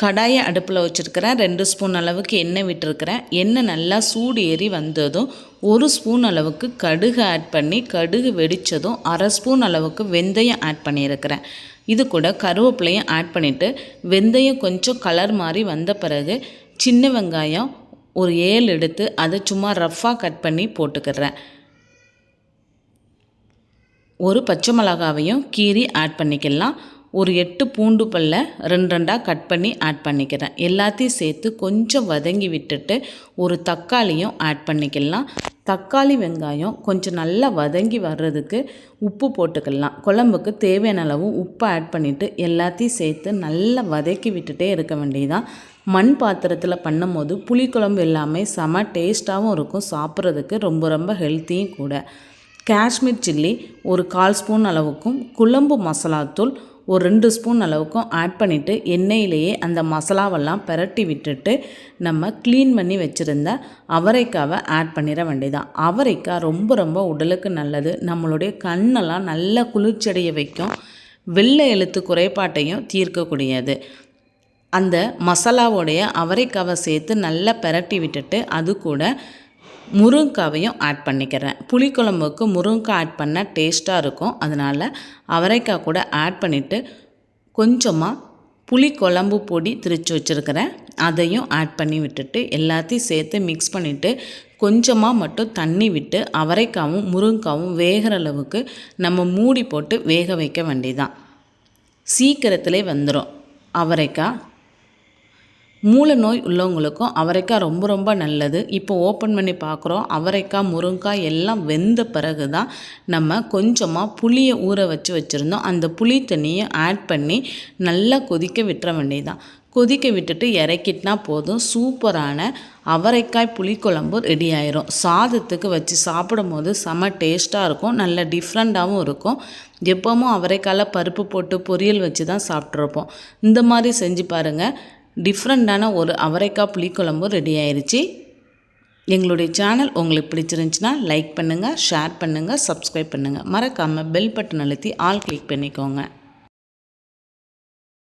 கடாயை அடுப்பில் வச்சுருக்கிறேன். ரெண்டு ஸ்பூன் அளவுக்கு எண்ணெய் விட்டுருக்கிறேன். எண்ணெய் நல்லா சூடு ஏறி வந்ததும் ஒரு ஸ்பூன் அளவுக்கு கடுகு ஆட் பண்ணி கடுகு வெடித்ததும் அரை ஸ்பூன் அளவுக்கு வெந்தயம் ஆட் பண்ணியிருக்கிறேன். இது கூட கருவேப்பிலையும் ஆட் பண்ணிவிட்டு வெந்தயம் கொஞ்சம் கலர் மாதிரி வந்த பிறகு சின்ன வெங்காயம் ஒரு ஏழு எடுத்து அதை சும்மா ரஃப்பாக கட் பண்ணி போட்டுக்கிறேன் ஒரு பச்சை மிளகாவையும் கீரி ஆட் பண்ணிக்கலாம். ஒரு எட்டு பூண்டு பல்ல ரெண்டு ரெண்டாக கட் பண்ணி ஆட் பண்ணிக்கிறேன். எல்லாத்தையும் சேர்த்து கொஞ்சம் வதங்கி விட்டுட்டு ஒரு தக்காளியும் ஆட் பண்ணிக்கலாம். தக்காளி வெங்காயம் கொஞ்சம் நல்லா வதங்கி வர்றதுக்கு உப்பு போட்டுக்கலாம். குழம்புக்கு தேவையான அளவு உப்பு ஆட் பண்ணிவிட்டு எல்லாத்தையும் சேர்த்து நல்லா வதக்கி விட்டுட்டே இருக்க வேண்டியதான் மண் பாத்திரத்தில் பண்ணும்போது புளிக்குழம்பு எல்லாமே செம டேஸ்ட்டாகவும் இருக்கும். சாப்பிட்றதுக்கு ரொம்ப ரொம்ப ஹெல்த்தியும் கூட. காஷ்மீர் சில்லி ஒரு கால் ஸ்பூன் அளவுக்கும் குழம்பு மசாலாத்தூள் ஒரு ரெண்டு ஸ்பூன் அளவுக்கும் ஆட் பண்ணிவிட்டு எண்ணெயிலேயே அந்த மசாலாவெல்லாம் பரட்டி விட்டுட்டு நம்ம க்ளீன் பண்ணி வச்சுருந்த அவரைக்காவை ஆட் பண்ணிட வேண்டியதான் அவரைக்காய் ரொம்ப ரொம்ப உடலுக்கு நல்லது. நம்மளுடைய கண்ணெல்லாம் நல்ல குளிர்ச்சடைய வைக்கும். வெள்ளை எழுத்து குறைபாட்டையும் தீர்க்கக்கூடியது. அந்த மசாலாவோடைய அவரைக்காவை சேர்த்து நல்லா பரட்டி விட்டுட்டு அது கூட முருங்காவையும் ஆட் பண்ணிக்கிறேன். புளிக்குழம்புக்கு முருங்காய் ஆட் பண்ணால் டேஸ்ட்டாக இருக்கும். அதனால் அவரைக்காய் கூட ஆட் பண்ணிவிட்டு கொஞ்சமாக புளி குழம்பு பொடி திரித்து வச்சுருக்கிறேன். அதையும் ஆட் பண்ணி விட்டுட்டு எல்லாத்தையும் சேர்த்து மிக்ஸ் பண்ணிவிட்டு கொஞ்சமாக மட்டும் தண்ணி விட்டு அவரைக்காவும் முருங்காவும் வேகிற அளவுக்கு நம்ம மூடி போட்டு வேக வைக்க வேண்டியதான் சீக்கிரத்திலே வந்துடும் அவரைக்காய் மூல நோய் உள்ளவங்களுக்கும் அவரைக்காய் ரொம்ப ரொம்ப நல்லது. இப்போ ஓப்பன் பண்ணி பார்க்குறோம். அவரைக்காய் முருங்காய் எல்லாம் வெந்த பிறகு தான் நம்ம கொஞ்சமாக புளியை ஊற வச்சு வச்சுருந்தோம். அந்த புளி தண்ணியை ஆட் பண்ணி நல்லா கொதிக்க விட்டுற வேண்டியதான் கொதிக்க விட்டுட்டு இறக்கிட்டினா போதும். சூப்பரான அவரைக்காய் புளிக்குழம்பு ரெடி ஆயிரும். சாதத்துக்கு வச்சு சாப்பிடும் போது செம டேஸ்ட்டாக இருக்கும். நல்ல டிஃப்ரெண்ட்டாகவும் இருக்கும். எப்போவும் அவரைக்காயில் பருப்பு போட்டு பொரியல் வச்சு தான் சாப்பிட்ருப்போம் இந்த மாதிரி செஞ்சு பாருங்கள் டிஃப்ரெண்ட்டான ஒரு அவரைக்காய் புளிக்குழம்பு ரெடி ஆயிடுச்சு எங்களுடைய சேனல் உங்களுக்கு பிடிச்சிருந்துச்சின்னா லைக் பண்ணுங்கள் ஷேர் பண்ணுங்கள் சப்ஸ்கிரைப் பண்ணுங்கள் மறக்காமல் பெல் பட்டன் அழுத்தி ஆல் கிளிக் பண்ணிக்கோங்க.